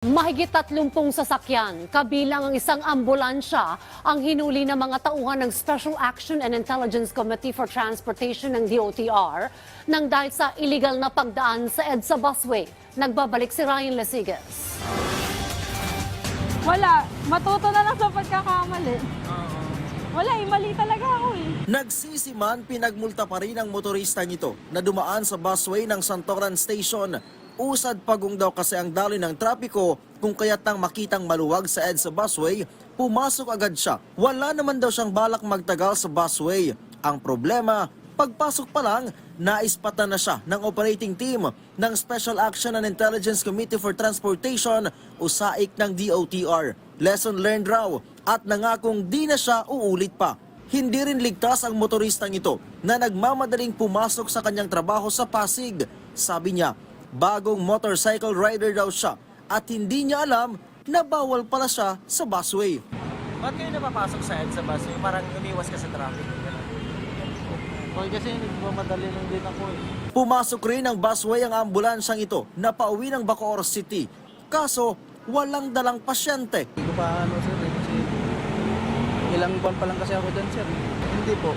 Mahigit 30 sasakyan, kabilang ang isang ambulansya, ang hinuli ng mga tauhan ng Special Action and Intelligence Committee for Transportation ng DOTR nang dahil sa illegal na pagdaan sa EDSA busway. Nagbabalik si Ryan Lesigas. Wala. Matuto na lang sa pagkakamali. Wala eh. Mali talaga ako eh. Nagsisiman, pinagmulta pa rin ang motorista nito na dumaan sa busway ng Santoran Station. Usad pagong daw kasi ang daloy ng trapiko kung kaya't nang makitang maluwag sa EDSA busway, pumasok agad siya. Wala naman daw siyang balak magtagal sa busway. Ang problema, pagpasok pa lang, naispatan na siya ng operating team ng Special Action and Intelligence Committee for Transportation o SAIC ng DOTR. Lesson learned raw at nangakong di na siya uulit pa. Hindi rin ligtas ang motoristang ito na nagmamadaling pumasok sa kanyang trabaho sa Pasig. Sabi niya, bagong motorcycle rider daw siya at hindi niya alam na bawal pala siya sa busway. Ba't kayo napapasok sa EDSA bus? Yung parang umiwas ka sa traffic. Okay, kasi nagmamadali lang din ako eh. Pumasok rin ang busway ang ambulansyang ito na pauwi ng Bacoor City. Kaso, walang dalang pasyente. Hindi ko pa ano sir eh, kasi ilang buwan pa lang kasi ako dyan sir. Hindi po.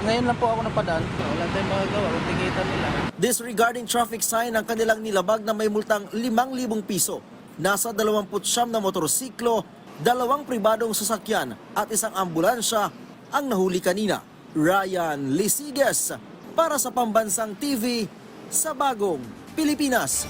Ngayon lang po ako napadaan. Wala tayong magagawa kung tikitan nila. Disregarding traffic sign ang kanilang nilabag na may multang 5,000 piso. Nasa 29 na motorsiklo, dalawang pribadong sasakyan at isang ambulansya ang nahuli kanina. Ryan Lisigas para sa Pambansang TV sa Bagong Pilipinas.